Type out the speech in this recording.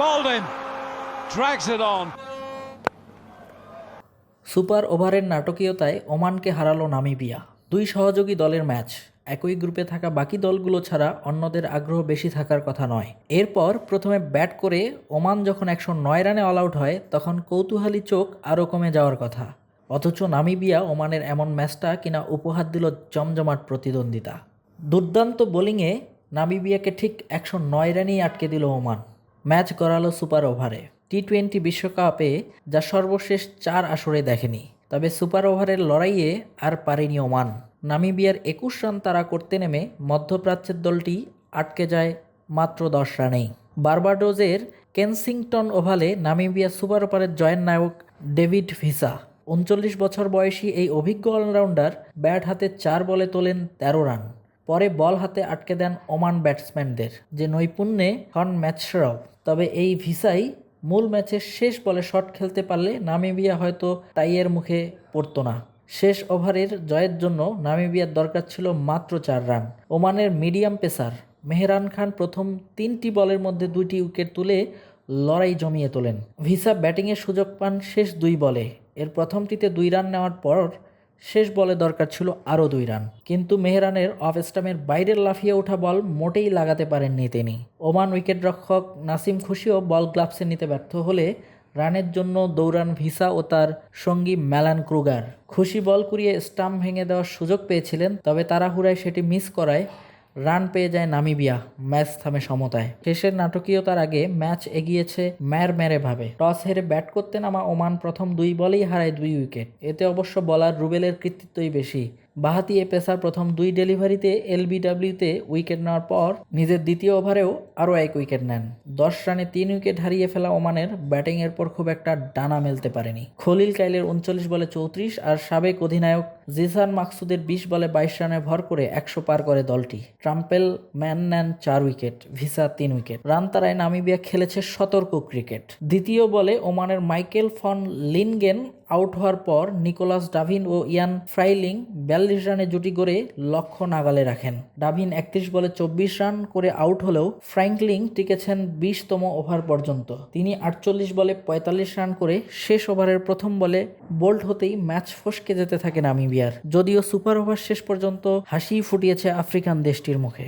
Baldwin drags it on. Super ওভারের নাটকীয়তায় ওমানকে হারালো নামিবিয়া। দুই সহযোগী দলের ম্যাচ। একই গ্রুপে থাকা বাকি দলগুলো ছাড়া অন্যদের আগ্রহ বেশি থাকার কথা নয়। এরপর প্রথমে ব্যাট করে ওমান যখন একশো নয় রানে অল আউট হয়, তখন কৌতূহলী চোখ আরও কমে যাওয়ার কথা। অথচ নামিবিয়া ওমানের এমন ম্যাচটা কিনা উপহার দিল জমজমাট প্রতিদ্বন্দ্বিতা। দুর্দান্ত বোলিংয়ে নামিবিয়াকে ঠিক একশো নয় রানেই আটকে দিল ওমান। ম্যাচ গড়ালো সুপার ওভারে। টি টোয়েন্টি বিশ্বকাপে যা সর্বশেষ চার আসরে দেখেনি, তবে সুপার ওভারের লড়াইয়ে আর পারেনি ওমান। নামিবিয়ার একুশ রান তারা করতে নেমে মধ্যপ্রাচ্যের দলটি আটকে যায় মাত্র দশ রানেই। বার্বাডোজের কেনসিংটন ওভালে নামিবিয়া সুপার ওভারের জয়ের নায়ক ডেভিড ভিসা, উনচল্লিশ বছর বয়সী এই অভিজ্ঞ অলরাউন্ডার ব্যাট হাতে চার বলে তোলেন তেরো রান। পরে বল হাতে আটকে দেন ওমান ব্যাটসম্যানদের, যে নৈপুণ্যে হন ম্যাচ সেরাও তবে এই ভিসাই মূল ম্যাচের শেষ বলে শট খেলতে পারলে নামিবিয়া হয়তো টাইয়ের মুখে পড়তো না। শেষ ওভারের জয়ের জন্য নামিবিয়ার দরকার ছিল মাত্র চার রান। ওমানের মিডিয়াম পেসার মেহরান খান প্রথম তিনটি বলের মধ্যে দুইটি উইকেট তুলে লড়াই জমিয়ে তোলেন। ভিসা ব্যাটিংয়ের সুযোগ পান শেষ দুই বলে। এর প্রথমটিতে দুই রান নেওয়ার পর শেষ বলে দরকার ছিল আরও দুই রান। কিন্তু মেহরানের অফ স্টামের বাইরের লাফিয়ে ওঠা বল মোটেই লাগাতে পারেননি তিনি। ওমান উইকেট রক্ষক নাসিম খুশিও বল গ্লাভসে নিতে ব্যর্থ হলে রানের জন্য দৌড়ান ভিসা ও তার সঙ্গী ম্যালান ক্রুগার। খুশি বল কুড়িয়ে স্টাম্প ভেঙে দেওয়ার সুযোগ পেয়েছিলেন, তবে তাড়াহুড়ায় সেটি মিস করায় রান পেয়ে যায় নামিবিয়া, ম্যাচ থামে সমতায়। শেষের নাটকীয়তার আগে ম্যাচ এগিয়েছে ম্যার ম্যারে ভাবে। টস হেরে ব্যাট করতে নামা ওমান প্রথম দুই বলেই হারায় দুই উইকেট। এতে অবশ্য বলার রুবেলের কৃতিত্বই বেশি। বাহাতি এ পেসার প্রথম দুই ডেলিভারিতে এলবিডাব্লিউতে উইকেট নেওয়ার পর নিজের দ্বিতীয় ওভারেও আরও এক উইকেট নেন। দশ রানে তিন উইকেট হারিয়ে ফেলা ওমানের ব্যাটিংয়ের পর খুব একটা ডানা মেলতে পারেনি। খলিল কাইলের উনচল্লিশ বলে চৌত্রিশ আর সাবেক অধিনায়ক জিসান মাকসুদের বিশ বলে বাইশ রানে ভর করে একশো পার করে দলটি। ট্রাম্পেল ম্যান নেন চার উইকেট, ভিসা তিন উইকেট। রান তারায় নামিবিয়া খেলেছে সতর্ক ক্রিকেট। দ্বিতীয় বলে ওমানের মাইকেল ফন লিনগেন আউট হওয়ার পর নিকোলাস ডাভিন ও ইয়ান ফ্রাইলিং বিয়াল্লিশ রানে জুটি করে লক্ষ্য নাগালে রাখেন। ডাভিন একত্রিশ বলে চব্বিশ রান করে আউট হলেও ফ্র্যাঙ্কলিং টিকেছেন বিশতম ওভার পর্যন্ত। তিনি আটচল্লিশ বলে পঁয়তাল্লিশ রান করে শেষ ওভারের প্রথম বলে বোল্ড হতেই ম্যাচ ফসকে যেতে থাকে নামিবিয়ার। যদিও সুপার ওভার শেষ পর্যন্ত হাসি ফুটিয়েছে আফ্রিকান দেশটির মুখে।